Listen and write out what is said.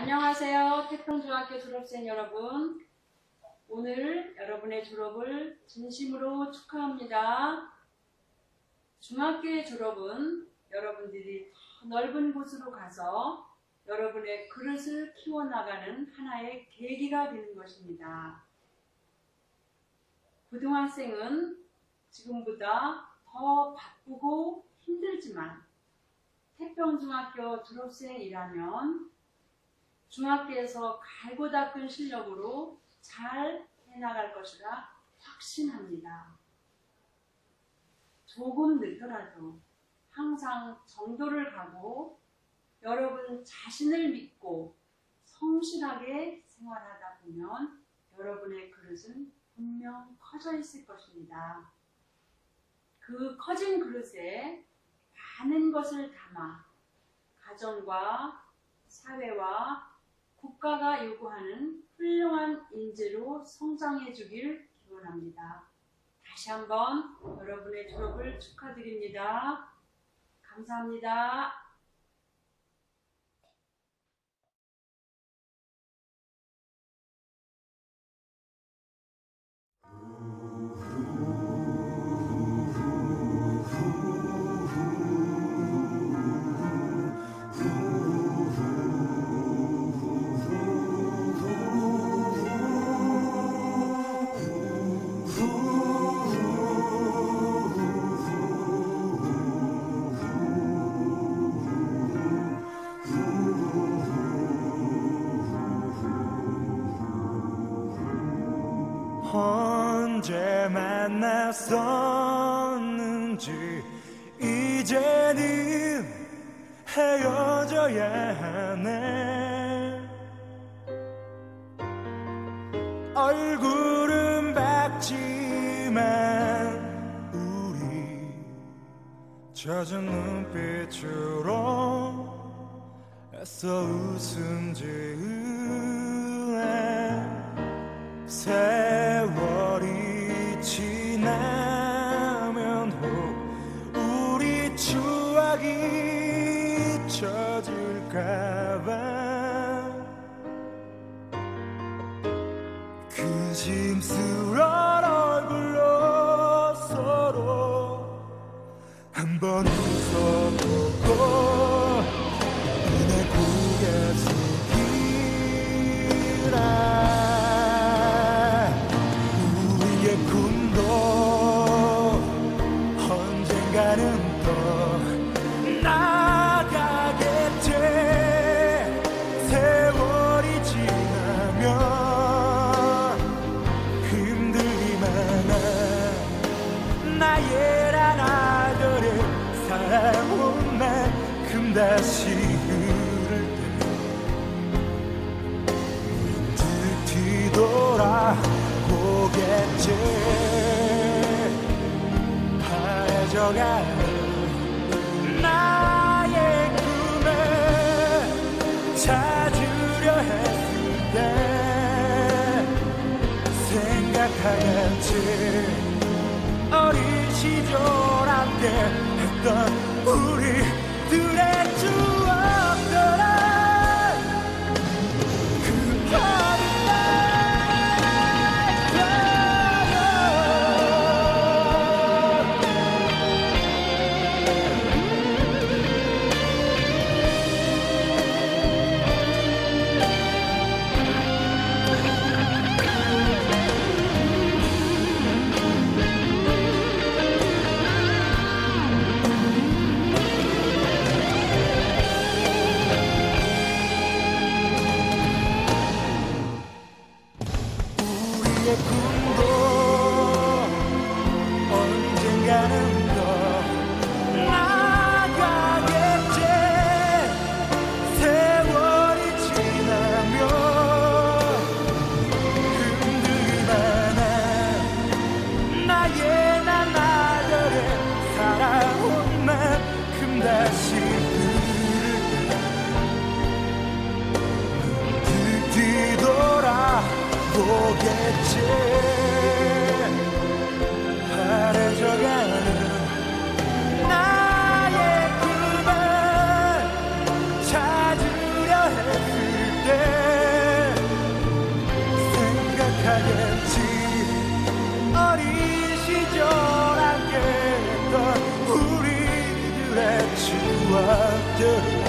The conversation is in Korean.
안녕하세요. 태평중학교 졸업생 여러분. 오늘 여러분의 졸업을 진심으로 축하합니다. 중학교의 졸업은 여러분들이 더 넓은 곳으로 가서 여러분의 그릇을 키워나가는 하나의 계기가 되는 것입니다. 고등학생은 지금보다 더 바쁘고 힘들지만 태평중학교 졸업생이라면 중학교에서 갈고 닦은 실력으로 잘 해나갈 것이라 확신합니다. 조금 늦더라도 항상 정도를 가고 여러분 자신을 믿고 성실하게 생활하다 보면 여러분의 그릇은 분명 커져 있을 것입니다. 그 커진 그릇에 많은 것을 담아 가정과 사회와 국가가 요구하는 훌륭한 인재로 성장해 주길 기원합니다. 다시 한번 여러분의 졸업을 축하드립니다. 감사합니다. 언제 만났었는지 이제는 헤어져야 하네. 얼굴은 밝지만 우리 젖은 눈빛으로 애써 웃음 지으네 세월이 지나면 혹 우리 추억이 잊혀질까봐. 그 심스런 얼굴로 서로 한번 나의 나날들을 살아온 만큼 다시 흐를 때 뒤돌아 보겠지. 하얘져가는 나의 꿈을 찾으려 했을 때 생각하겠지 어린 시절 함께 했던 우리들의 추 언젠가는 더 나가겠지. 세월이 지나면 흔들만한 나의 나날들을 살아온 만큼 다시 흐를 때 뒤돌아 보겠지 추